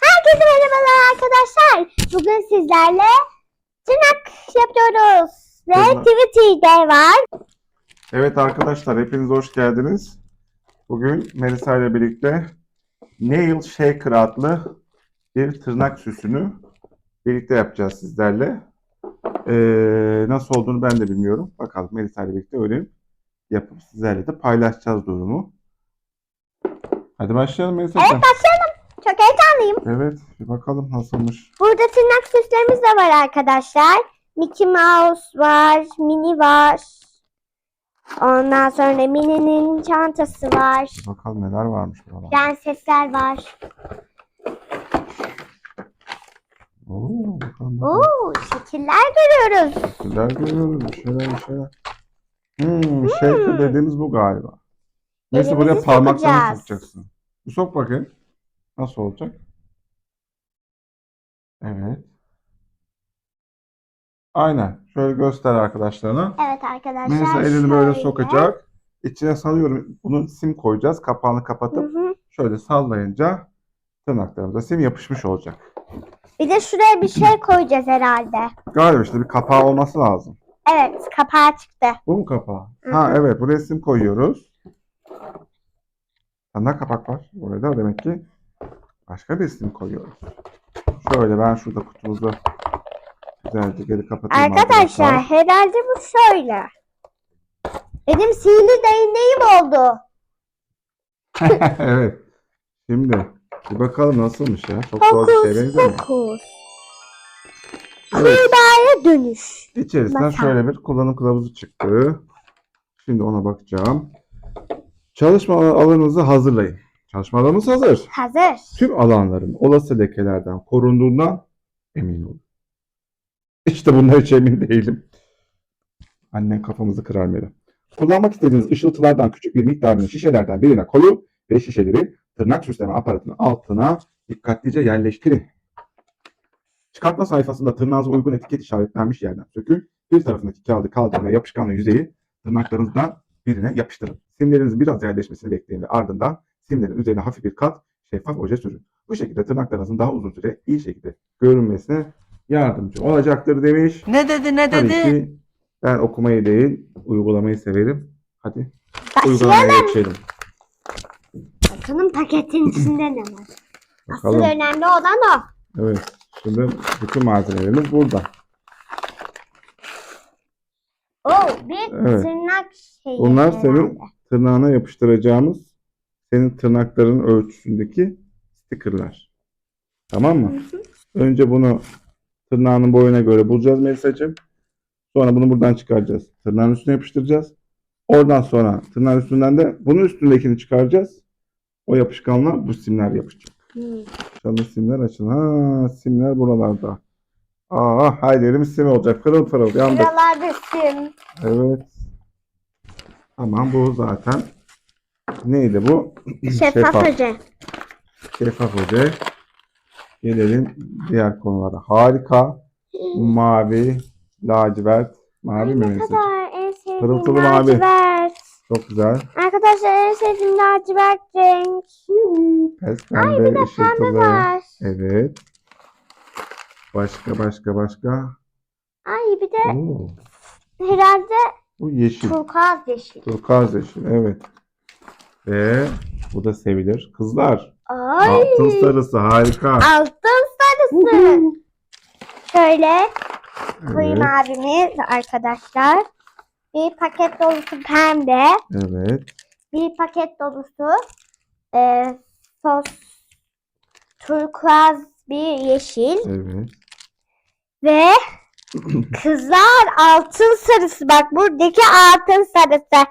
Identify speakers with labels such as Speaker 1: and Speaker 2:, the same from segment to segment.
Speaker 1: Herkese merhabalar arkadaşlar. Bugün sizlerle tırnak yapıyoruz. Ve. Twitter'de var.
Speaker 2: Evet arkadaşlar hepiniz hoş geldiniz. Bugün Melisa ile birlikte Nail Shaker adlı bir tırnak süsünü birlikte yapacağız sizlerle. Ee, nasıl olduğunu ben de bilmiyorum. Bakalım Melisa ile birlikte öğrenip yapıp sizlerle de paylaşacağız durumu. Hadi başlayalım Melisa.
Speaker 1: Evet başlayalım. Çok heyecanlıyım.
Speaker 2: Evet bir bakalım nasılmış.
Speaker 1: Burada tırnak süslerimiz de var arkadaşlar. Mickey Mouse var, Minnie var. Ondan sonra Minnie'nin çantası var.
Speaker 2: Bakalım neler varmış burada.
Speaker 1: Prensesler var.
Speaker 2: Oo, bakalım, bakalım.
Speaker 1: Oo, şekiller görüyoruz.
Speaker 2: Güzel görüyoruz bir şeyler bir şeyler. Hmm, shaker dediğimiz bu galiba. Neyse buraya
Speaker 1: Elimizi
Speaker 2: parmaklarını
Speaker 1: sokacağız.
Speaker 2: sokacaksın. Bir sok bakayım. Nasıl olacak? Evet. Aynen. Şöyle göster arkadaşlarına.
Speaker 1: Evet arkadaşlar.
Speaker 2: Melisa elini böyle
Speaker 1: şöyle.
Speaker 2: sokacak. İçine sanıyorum bunun sim koyacağız. Kapağını
Speaker 1: Hı
Speaker 2: kapatıp
Speaker 1: hı.
Speaker 2: şöyle sallayınca tırnaklarımıza sim yapışmış olacak.
Speaker 1: Bir de şuraya bir şey koyacağız herhalde.
Speaker 2: Galiba işte bir kapağı olması lazım.
Speaker 1: Evet, kapağı çıktı.
Speaker 2: Bu mu kapağı?
Speaker 1: Hı
Speaker 2: Ha
Speaker 1: hı.
Speaker 2: evet buraya sim koyuyoruz. Sende kapak var. Buraya da demek ki başka bir sim koyuyoruz. Şöyle ben şurada kutumuzu güzelce geri kapatayım
Speaker 1: Arkadaşlar herhalde bu şöyle. Benim sihirli değneğim oldu.
Speaker 2: evet. Şimdi bir bakalım nasılmış ya. Çok zor bir şey
Speaker 1: Fokus.
Speaker 2: Evet.
Speaker 1: Dönüş.
Speaker 2: İçerisinden
Speaker 1: Masal.
Speaker 2: şöyle bir kullanım kılavuzu çıktı. Şimdi ona bakacağım. Çalışma alanınızı hazırlayın. Çalışma alanınız hazır.
Speaker 1: Hazır.
Speaker 2: tüm alanların olası lekelerden korunduğundan emin olun. İşte bundan hiç emin değilim. Annen kafamızı kırar Meri. Kullanmak istediğiniz ışıltılardan küçük bir miktarını şişelerden birine koyun ve şişeleri tırnak süsleme aparatının altına dikkatlice yerleştirin. Çıkartma sayfasında tırnağınıza uygun etiket işaretlenmiş yerden sökün. Bir tarafındaki kağıdı kaldırın ve yapışkanla yüzeyi tırnaklarınızdan birine yapıştırın. Simlerinizin biraz yerleşmesini bekleyin ve ardından simlerin üzerine hafif bir kat şeffaf oje sürün. Bu şekilde tırnaklarınızın daha uzun süre iyi şekilde görünmesine yardımcı olacaktır demiş.
Speaker 3: Ne dedi ne
Speaker 2: Tabii
Speaker 3: dedi?
Speaker 2: ki ben okumayı değil uygulamayı severim. Hadi uygulamaya geçelim.
Speaker 1: Bakalım paketin içinde ne var. Asıl
Speaker 2: Bakalım.
Speaker 1: önemli olan o.
Speaker 2: Evet. Şimdi bütün malzemelerimiz burada.
Speaker 1: Oo, bir
Speaker 2: Evet.
Speaker 1: tırnak şeyi.
Speaker 2: Bunlar
Speaker 1: herhalde.
Speaker 2: senin tırnağına yapıştıracağımız senin tırnakların ölçüsündeki stickerlar. Tamam mı?
Speaker 1: Hı hı.
Speaker 2: Önce bunu tırnağının boyuna göre bulacağız Melisa'cığım. Sonra bunu buradan çıkaracağız. Tırnağın üstüne yapıştıracağız. Oradan sonra tırnağın üstünden de bunun üstündekini çıkaracağız. O yapışkanla bu simler yapışacak. İnşallah simler açın. Ha simler buralarda. Aa her yerimiz sim olacak. Pırıl pırıl yandık.
Speaker 1: Buralarda sim.
Speaker 2: Evet. Tamam bu zaten. Neydi bu?
Speaker 1: Şeffaf hoca.
Speaker 2: Şeffaf hoca. Gelelim diğer konulara. Harika. Mavi, lacivert. Mavi mi
Speaker 1: Ne
Speaker 2: Melisa'cığım?
Speaker 1: kadar en sevdiğim
Speaker 2: Pırıltılı mavi.
Speaker 1: lacivert.
Speaker 2: Çok güzel.
Speaker 1: Arkadaşlar en sevdiğim lacivert renk.
Speaker 2: Pes
Speaker 1: Ay bir
Speaker 2: pembe,
Speaker 1: de pembe
Speaker 2: ışıltılı.
Speaker 1: var.
Speaker 2: Evet. Başka başka başka.
Speaker 1: Ay bir de
Speaker 2: Oo,
Speaker 1: herhalde
Speaker 2: bu yeşil.
Speaker 1: turkuaz yeşil.
Speaker 2: Turkuaz yeşil. Evet. Ve bu da sevilir. Kızlar.
Speaker 1: Ay
Speaker 2: Altın sarısı harika.
Speaker 1: altın sarısı. Şöyle koyayım
Speaker 2: Evet.
Speaker 1: abimiz arkadaşlar. Bir paket dolusu pembe.
Speaker 2: Evet.
Speaker 1: Bir paket dolusu e, sos turkuaz bir yeşil.
Speaker 2: Evet.
Speaker 1: Ve kızlar altın sarısı. Bak buradaki altın sarısı.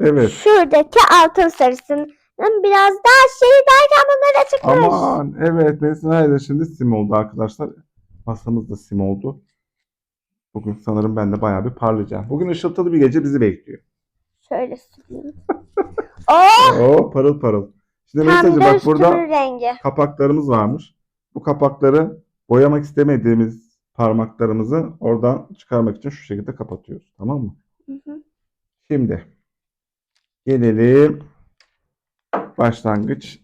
Speaker 2: Evet.
Speaker 1: Şuradaki altın sarısının biraz daha şey derken bunlara çıkmış.
Speaker 2: Aman evet Mesna ile şimdi sim oldu arkadaşlar. Masamız da sim oldu. Bugün sanırım ben de bayağı bir parlayacağım. Bugün ışıltılı bir gece bizi bekliyor.
Speaker 1: Şöyle süreyim. oh!
Speaker 2: Oo parıl parıl. Şimdi Mesajı
Speaker 1: de
Speaker 2: bak burada
Speaker 1: rengi.
Speaker 2: kapaklarımız varmış. Bu kapakları boyamak istemediğimiz parmaklarımızı oradan çıkarmak için şu şekilde kapatıyoruz. Tamam mı?
Speaker 1: Hı hı.
Speaker 2: Şimdi gelelim başlangıç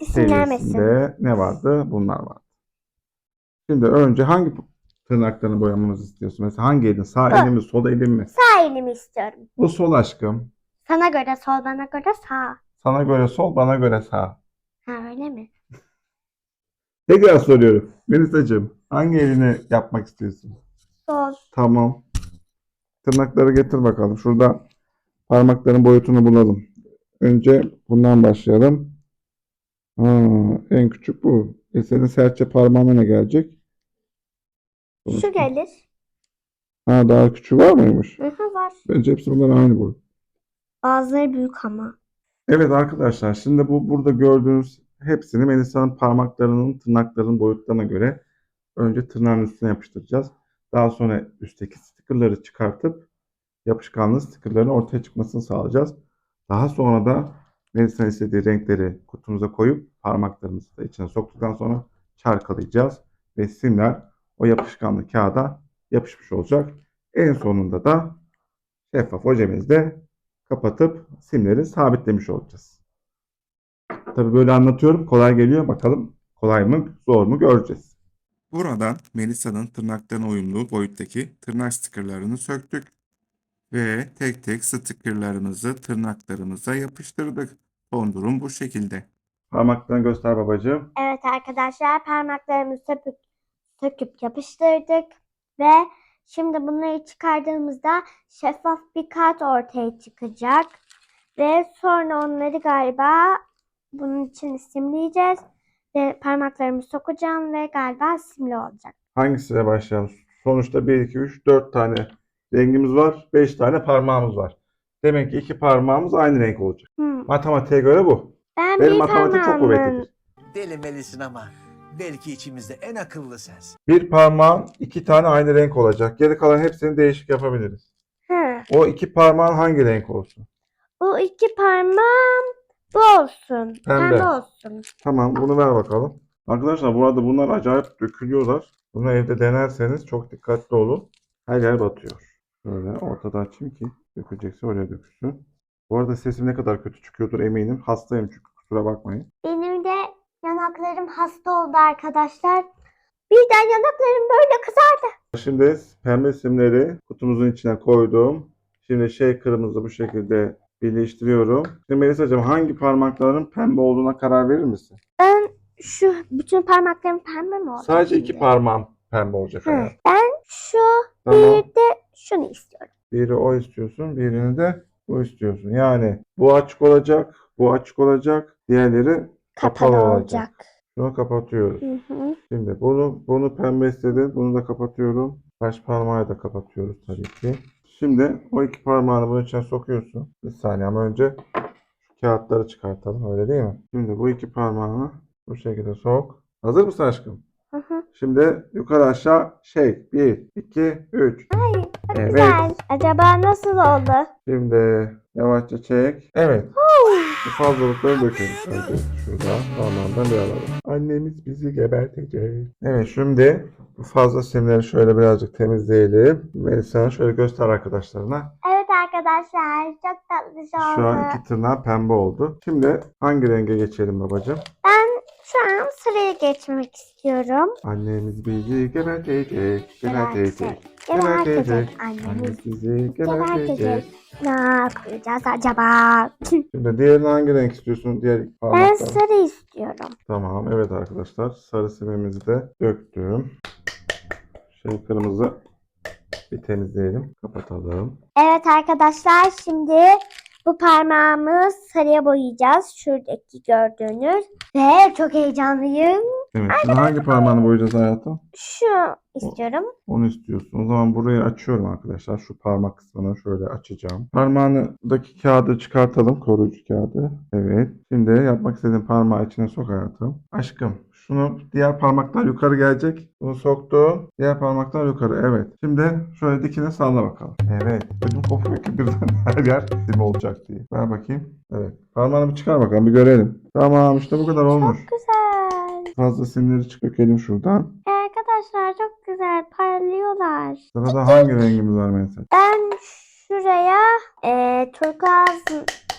Speaker 1: isimlenmesin.
Speaker 2: serisinde ne vardı? Bunlar vardı. Şimdi önce hangi tırnaklarını boyamamızı istiyorsun? Mesela hangi elin? Sağ
Speaker 1: Bu.
Speaker 2: elin mi? Sol elin mi?
Speaker 1: Sağ elimi istiyorum.
Speaker 2: Bu sol aşkım.
Speaker 1: Sana göre sol, bana göre sağ.
Speaker 2: Sana göre sol, bana göre sağ.
Speaker 1: Ha öyle mi?
Speaker 2: Tekrar soruyorum. Melisa'cığım hangi elini yapmak istiyorsun?
Speaker 1: Sol.
Speaker 2: Tamam. Tırnakları getir bakalım. Şurada parmakların boyutunu bulalım. Önce bundan başlayalım. Ha, en küçük bu. E senin serçe parmağına ne gelecek?
Speaker 1: Şu gelir.
Speaker 2: Ha daha küçüğü var mıymış?
Speaker 1: Hı hı var.
Speaker 2: Bence hepsi bunlar aynı boy.
Speaker 1: Bazıları büyük ama.
Speaker 2: Evet arkadaşlar şimdi bu burada gördüğünüz hepsini Melisa'nın parmaklarının tırnaklarının boyutlarına göre önce tırnağın üstüne yapıştıracağız. Daha sonra üstteki stickerları çıkartıp yapışkanlı stickerların ortaya çıkmasını sağlayacağız. Daha sonra da Melisa'nın istediği renkleri kutumuza koyup parmaklarımızı da içine soktuktan sonra çarkalayacağız ve simler o yapışkanlı kağıda yapışmış olacak. En sonunda da şeffaf ojemizle kapatıp simleri sabitlemiş olacağız. Tabii böyle anlatıyorum. Kolay geliyor. Bakalım kolay mı, zor mu göreceğiz. Buradan Melisa'nın tırnaklarına uyumlu boyuttaki tırnak stikerlerini söktük. Ve tek tek stikerlerimizi tırnaklarımıza yapıştırdık. Son durum bu şekilde. Parmaklarını göster babacığım.
Speaker 1: Evet arkadaşlar parmaklarımızı söküp, söküp yapıştırdık ve şimdi bunları çıkardığımızda şeffaf bir kağıt ortaya çıkacak ve sonra onları galiba bunun için simleyeceğiz ve parmaklarımı sokacağım ve galiba simli olacak.
Speaker 2: Hangisiyle başlayalım? Sonuçta 1, 2, 3, 4 tane rengimiz var. 5 tane parmağımız var. Demek ki iki parmağımız aynı renk olacak.
Speaker 1: Hmm.
Speaker 2: Matematiğe göre bu.
Speaker 1: Ben
Speaker 2: Benim
Speaker 1: bir
Speaker 2: matematik çok
Speaker 1: parmağımın
Speaker 2: kuvvetlidir.
Speaker 3: Deli Melis'in ama belki içimizde en akıllı sensin.
Speaker 2: Bir parmağın iki tane aynı renk olacak. Geri kalan hepsini değişik yapabiliriz.
Speaker 1: Hı.
Speaker 2: O iki parmağın hangi renk olsun?
Speaker 1: Bu iki parmağım bu olsun.
Speaker 2: Pembe.
Speaker 1: Pembe olsun.
Speaker 2: Tamam bunu ver bakalım. Arkadaşlar bu arada bunlar acayip dökülüyorlar. Bunu evde denerseniz çok dikkatli olun. Her yer batıyor. Şöyle ortada açayım ki dökülecekse oraya dökülsün. Bu arada sesim ne kadar kötü çıkıyordur eminim. Hastayım çünkü kusura bakmayın.
Speaker 1: Benim de yanaklarım hasta oldu arkadaşlar. Birden yanaklarım böyle kızardı.
Speaker 2: Şimdi pembe simleri kutumuzun içine koydum. Şimdi şey kırmızı bu şekilde birleştiriyorum. Şimdi Melisa'cığım hangi parmakların pembe olduğuna karar verir misin?
Speaker 1: Ben şu bütün parmaklarım pembe mi oldu?
Speaker 2: Sadece iki
Speaker 1: şimdi?
Speaker 2: parmağım pembe olacak.
Speaker 1: Hı.
Speaker 2: hayatım.
Speaker 1: Ben şu
Speaker 2: Tamam.
Speaker 1: bir de şunu istiyorum.
Speaker 2: Biri o istiyorsun, birini de bu istiyorsun. Yani bu açık olacak, bu açık olacak, diğerleri kapalı,
Speaker 1: Kapalı
Speaker 2: olacak.
Speaker 1: olacak.
Speaker 2: Şunu kapatıyoruz.
Speaker 1: Hı hı.
Speaker 2: Şimdi bunu bunu pembe istedin, bunu da kapatıyorum. Baş parmağı da kapatıyoruz tabii ki. Şimdi o iki parmağını bunun içine sokuyorsun. Bir saniye ama önce şu kağıtları çıkartalım öyle değil mi? Şimdi bu iki parmağını bu şekilde sok. Hazır mısın aşkım? Şimdi yukarı aşağı şey 1, 2, 3.
Speaker 1: Çok
Speaker 2: Evet.
Speaker 1: güzel. Acaba nasıl oldu?
Speaker 2: Şimdi yavaşça çek. Evet. Bu fazlalıkları dökelim. Önce şuradan parmağından bir alalım. Annemiz bizi gebertecek. Evet şimdi bu fazla simleri şöyle birazcık temizleyelim. Melisa'na şöyle göster arkadaşlarına.
Speaker 1: Evet arkadaşlar çok tatlı oldu.
Speaker 2: Şu an iki tırnağı pembe oldu. Şimdi hangi renge geçelim babacığım?
Speaker 1: Ben şu an sıraya geçmek istiyorum.
Speaker 2: Annemiz bizi gebertecek. Gebertecek.
Speaker 1: Gebertecek.
Speaker 2: Annemiz bizi
Speaker 1: gebertecek. Ne yapacağız acaba?
Speaker 2: Şimdi diğerini hangi renk istiyorsun? Diğer
Speaker 1: Ben sarı istiyorum.
Speaker 2: Tamam evet arkadaşlar sarı simimizi de döktüm. Şey kırmızı bir temizleyelim. Kapatalım.
Speaker 1: Evet arkadaşlar şimdi bu parmağımı sarıya boyayacağız. Şuradaki gördüğünüz. Ve çok heyecanlıyım.
Speaker 2: Evet şimdi hangi parmağını boyayacağız hayatım?
Speaker 1: Şu istiyorum.
Speaker 2: Onu istiyorsun. O zaman burayı açıyorum arkadaşlar. Şu parmak kısmını şöyle açacağım. Parmağındaki kağıdı çıkartalım. Koruyucu kağıdı. Evet. Şimdi yapmak istediğin parmağı içine sok hayatım. Aşkım şunu diğer parmaklar yukarı gelecek. Bunu soktum. Diğer parmaklar yukarı. Evet. Şimdi şöyle dikine salla bakalım. Evet. Ödüm kopuyor ki birden her yer sim olacak diye. Ver bakayım. Evet. Parmağını bir çıkar bakalım. Bir görelim. Tamam işte bu kadar olmuş.
Speaker 1: Çok güzel.
Speaker 2: Fazla simleri çık dökelim şuradan.
Speaker 1: Arkadaşlar çok güzel parlıyorlar.
Speaker 2: Sırada hangi rengimiz var mesela?
Speaker 1: Ben şuraya e, turkuaz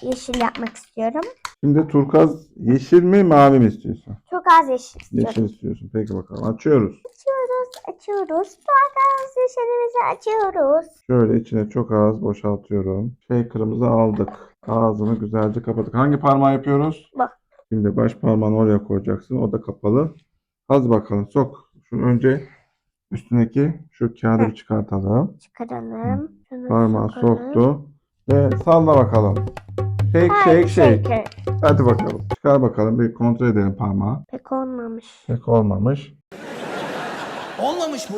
Speaker 1: yeşil yapmak istiyorum.
Speaker 2: Şimdi turkuaz yeşil mi mavi mi istiyorsun?
Speaker 1: Çok az yeşil istiyorum.
Speaker 2: Yeşil istiyorsun. Peki bakalım. Açıyoruz.
Speaker 1: Açıyoruz, açıyoruz. Çok az yeşilimizi açıyoruz.
Speaker 2: Şöyle içine çok az boşaltıyorum. Şey kırmızı aldık. Ağzını güzelce kapadık. Hangi parmağı yapıyoruz?
Speaker 1: Bak.
Speaker 2: Şimdi baş parmağını oraya koyacaksın. O da kapalı. Hadi bakalım sok. Şunu önce üstündeki şu kağıdı bir çıkartalım.
Speaker 1: Çıkaralım.
Speaker 2: Parmağı soktu. Ve salla bakalım. Shake shake shake. Hadi bakalım. Çıkar bakalım. Bir kontrol edelim parmağı.
Speaker 1: Pek olmamış.
Speaker 2: Pek olmamış.
Speaker 3: Olmamış bu.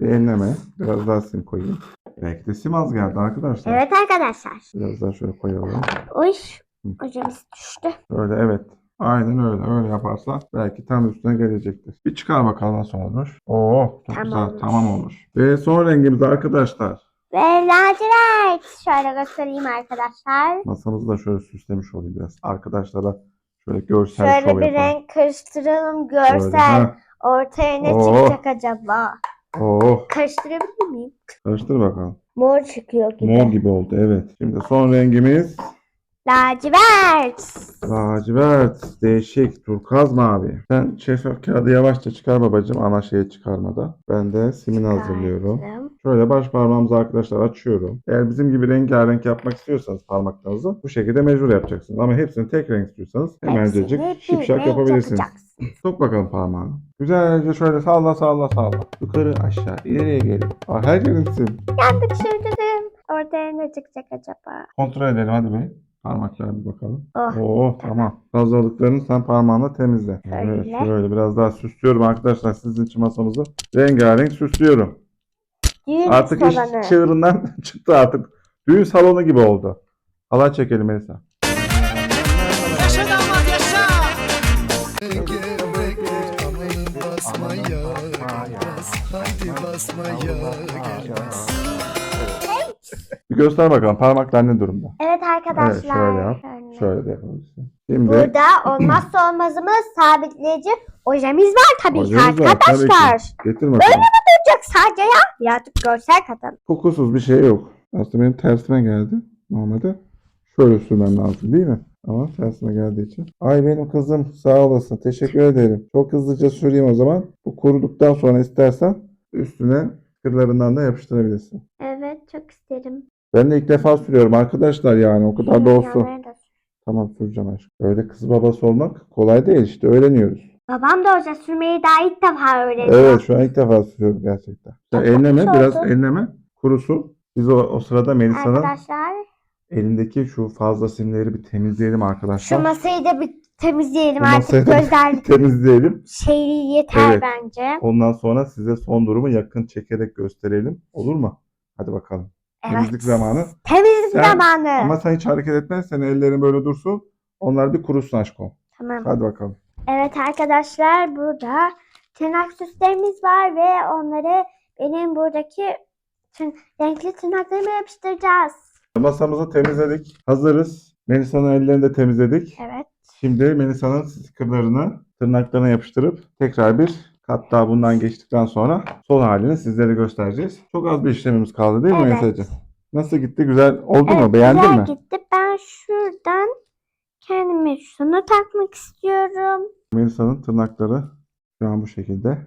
Speaker 2: Bir elleme. Biraz daha sim koyayım. Belki de sim az geldi arkadaşlar.
Speaker 1: Evet arkadaşlar.
Speaker 2: Biraz daha şöyle koyalım.
Speaker 1: Oy. Hocamız düştü.
Speaker 2: Öyle evet. Aynen öyle. Öyle yaparsa belki tam üstüne gelecektir. Bir çıkar bakalım nasıl olmuş. Oo çok
Speaker 1: Tamam
Speaker 2: güzel.
Speaker 1: olmuş.
Speaker 2: Tamam olmuş. Ve son rengimiz arkadaşlar.
Speaker 1: Ve lacivert. Şöyle göstereyim arkadaşlar.
Speaker 2: Masamızı da şöyle süslemiş olayım biraz. Arkadaşlara şöyle görsel
Speaker 1: Şöyle
Speaker 2: şov
Speaker 1: bir
Speaker 2: yapalım.
Speaker 1: renk karıştıralım.
Speaker 2: Şöyle,
Speaker 1: Görsel. Ortaya ne
Speaker 2: Oo.
Speaker 1: çıkacak acaba?
Speaker 2: Oo.
Speaker 1: Karıştırabilir miyim?
Speaker 2: Karıştır bakalım.
Speaker 1: Mor çıkıyor gibi.
Speaker 2: Mor gibi oldu evet. Şimdi son rengimiz
Speaker 1: Lacivert.
Speaker 2: lacivert. Değişik. Turkuaz mavi. Sen şeffaf kağıdı yavaşça çıkar babacığım ana şeyi çıkarmadan. Ben de hazırlıyorum.
Speaker 1: Çıkardım.
Speaker 2: Şöyle baş parmağımızı arkadaşlar açıyorum. Eğer bizim gibi rengarenk yapmak istiyorsanız parmaklarınızı bu şekilde mecbur yapacaksınız. Ama hepsini tek renk istiyorsanız hemencecik
Speaker 1: Hepsini bir
Speaker 2: şipşak yapabilirsiniz.
Speaker 1: yapacaksın.
Speaker 2: Sok bakalım parmağını. Güzelce şöyle salla salla salla. Yukarı aşağı ileriye gelin. Aa, her yerin sim.
Speaker 1: Yandık sürdürüm. Ortaya ne çıkacak acaba?
Speaker 2: Kontrol edelim hadi be. Parmaklara bir bakalım.
Speaker 1: Oh,
Speaker 2: Oo tamam. Fazlalıklarını sen parmağınla temizle. Evet
Speaker 1: Şöyle.
Speaker 2: biraz daha süslüyorum arkadaşlar. Sizin için masamızı rengarenk süslüyorum.
Speaker 1: Düğün
Speaker 2: Artık iş çığırından çıktı artık. Düğün salonu gibi oldu. Halay çekelim Melisa.
Speaker 3: Yaşa damat yaşa.
Speaker 4: Haydi basmaya gelmez
Speaker 2: Bir göster bakalım parmaklar ne durumda.
Speaker 1: Evet arkadaşlar.
Speaker 2: Evet, şöyle yap.
Speaker 1: Şöyle.
Speaker 2: Şöyle de yapabilirsin. Şimdi
Speaker 1: Burada olmazsa olmazımız sabitleyici ojemiz var tabii ki
Speaker 2: Ojemiz var,
Speaker 1: arkadaşlar.
Speaker 2: tabii ki. getir bakalım.
Speaker 1: Olacak sadece ya. Birazcık görsel katalım.
Speaker 2: Kokusuz bir şey yok. Aslında benim tersime geldi. Normalde şöyle sürmem lazım değil mi? Ama tersime geldiği için. Ay benim kızım sağ olasın. Teşekkür ederim. Çok hızlıca süreyim o zaman. Bu kuruduktan sonra istersen üstüne kırlarından da yapıştırabilirsin.
Speaker 1: Evet çok isterim.
Speaker 2: Ben de ilk defa sürüyorum arkadaşlar yani o kadar da olsun. Tamam süreceğim aşkım. Öyle kız babası olmak kolay değil işte öğreniyoruz.
Speaker 1: Babam da oje sürmeyi daha ilk defa öğreniyor.
Speaker 2: Evet şu an ilk defa sürüyorum gerçekten.
Speaker 1: Çok
Speaker 2: elleme
Speaker 1: hoş
Speaker 2: biraz
Speaker 1: oldu.
Speaker 2: elleme kurusun. Biz o, o sırada Melisa'nın
Speaker 1: Arkadaşlar
Speaker 2: elindeki şu fazla simleri bir temizleyelim arkadaşlar.
Speaker 1: şu masayı da bir temizleyelim
Speaker 2: masayı
Speaker 1: artık
Speaker 2: da-
Speaker 1: gözler
Speaker 2: temizleyelim.
Speaker 1: şeyi yeter
Speaker 2: Evet.
Speaker 1: bence.
Speaker 2: Ondan sonra size son durumu yakın çekerek gösterelim. Olur mu? Hadi bakalım.
Speaker 1: Evet.
Speaker 2: Temizlik zamanı.
Speaker 1: Temizlik
Speaker 2: Sen-
Speaker 1: zamanı.
Speaker 2: Ama sen hiç hareket etme. Senin ellerin böyle dursun. Onlar bir kurusun aşkım.
Speaker 1: Tamam.
Speaker 2: Hadi bakalım.
Speaker 1: Evet arkadaşlar burada tırnak süslerimiz var ve onları benim buradaki tın- renkli tırnaklarıma yapıştıracağız.
Speaker 2: Masamızı temizledik. Hazırız. Melisa'nın ellerini de temizledik.
Speaker 1: Evet.
Speaker 2: Şimdi Melisa'nın stickerlarını tırnaklarına yapıştırıp tekrar bir daha bundan geçtikten sonra son halini sizlere göstereceğiz. Çok az bir işlemimiz kaldı değil mi
Speaker 1: Evet.
Speaker 2: Melisa'cığım? Nasıl gitti? Güzel oldu
Speaker 1: evet,
Speaker 2: mu? Beğendin
Speaker 1: güzel
Speaker 2: mi?
Speaker 1: gitti. Ben şuradan kendime şunu takmak istiyorum.
Speaker 2: Melisa'nın tırnakları şu an bu şekilde.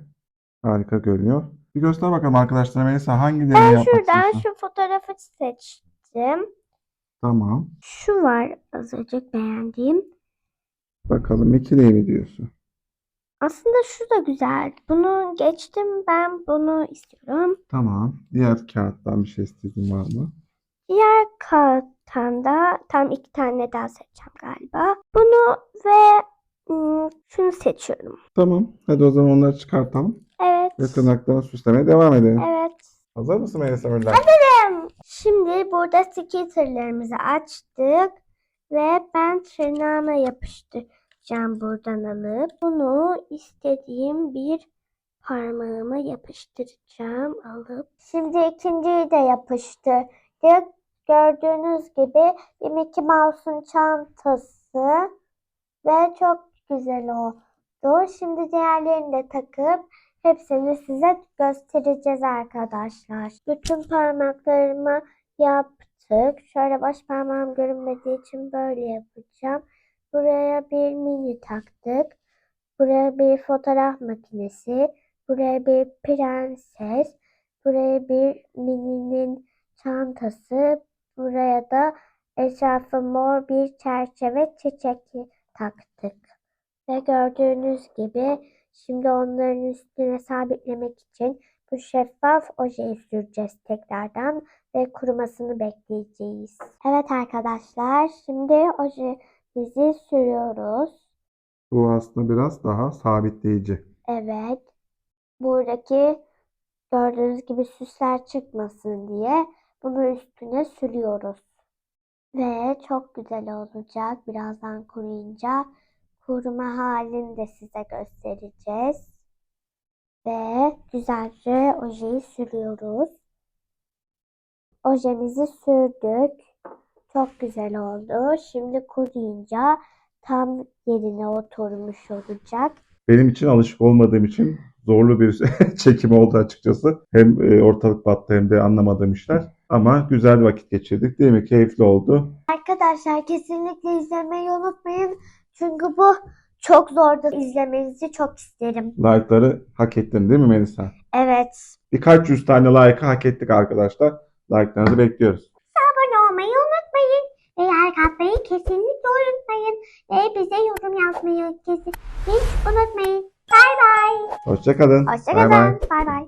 Speaker 2: Harika görünüyor. Bir göster bakalım arkadaşlar Melisa hangilerini
Speaker 1: Ben
Speaker 2: yapmak
Speaker 1: şuradan
Speaker 2: istiyorsun?
Speaker 1: şu fotoğrafı seçtim.
Speaker 2: Tamam.
Speaker 1: Şu var azıcık beğendiğim.
Speaker 2: Bakalım ikiliyi mi diyorsun?
Speaker 1: Aslında şu da güzel. Bunu geçtim. Ben bunu istiyorum.
Speaker 2: Tamam. Diğer kağıttan bir şey istediğin var mı?
Speaker 1: Diğer kağıttan da tam iki tane daha seçeceğim galiba. Bunu ve ım, şunu seçiyorum.
Speaker 2: Tamam. Hadi o zaman onları çıkartalım.
Speaker 1: Evet.
Speaker 2: Ve tırnaklarını süslemeye devam edelim.
Speaker 1: Evet.
Speaker 2: Hazır mısın Melisa Müller?
Speaker 1: Şimdi burada stickerlarımızı açtık ve ben tırnağıma yapıştıracağım buradan alıp bunu istediğim bir parmağıma yapıştıracağım alıp. Şimdi ikinciyi de yapıştırdık. Gördüğünüz gibi bir Mickey Mouse'un çantası ve çok güzel oldu. Şimdi diğerlerini de takıp Hepsini size göstereceğiz arkadaşlar. Bütün parmaklarıma yaptım yaptık. Şöyle baş parmağım görünmediği için böyle yapacağım. Buraya bir mini taktık. Buraya bir fotoğraf makinesi. Buraya bir prenses. Buraya bir mininin çantası. Buraya da etrafı mor bir çerçeve çiçek taktık. Ve gördüğünüz gibi şimdi onların üstüne sabitlemek için bu şeffaf ojeyi süreceğiz tekrardan ve kurumasını bekleyeceğiz. Evet arkadaşlar şimdi ojemizi sürüyoruz.
Speaker 2: Bu aslında biraz daha sabitleyici.
Speaker 1: Evet. Buradaki gördüğünüz gibi süsler çıkmasın diye bunu üstüne sürüyoruz. Ve çok güzel olacak. Birazdan kuruyunca kuruma halini de size göstereceğiz. Ve güzelce ojeyi sürüyoruz. Ojemizi sürdük. Çok güzel oldu. Şimdi kuruyunca tam yerine oturmuş olacak.
Speaker 2: Benim için alışık olmadığım için zorlu bir çekim oldu açıkçası. Hem e, ortalık battı hem de anlamadığım işler. Ama güzel vakit geçirdik değil mi? Keyifli oldu.
Speaker 1: Arkadaşlar kesinlikle izlemeyi unutmayın. Çünkü bu çok zordu. İzlemenizi çok isterim.
Speaker 2: Like'ları hak ettin değil mi Melisa?
Speaker 1: Evet.
Speaker 2: Birkaç yüz tane like'ı hak ettik arkadaşlar. Like'larınızı bekliyoruz.
Speaker 1: Atmayı kesinlikle unutmayın. Ve bize yorum yazmayı kesin hiç unutmayın. Bay bay.
Speaker 2: Hoşçakalın.
Speaker 1: Hoşçakalın. Bay bay.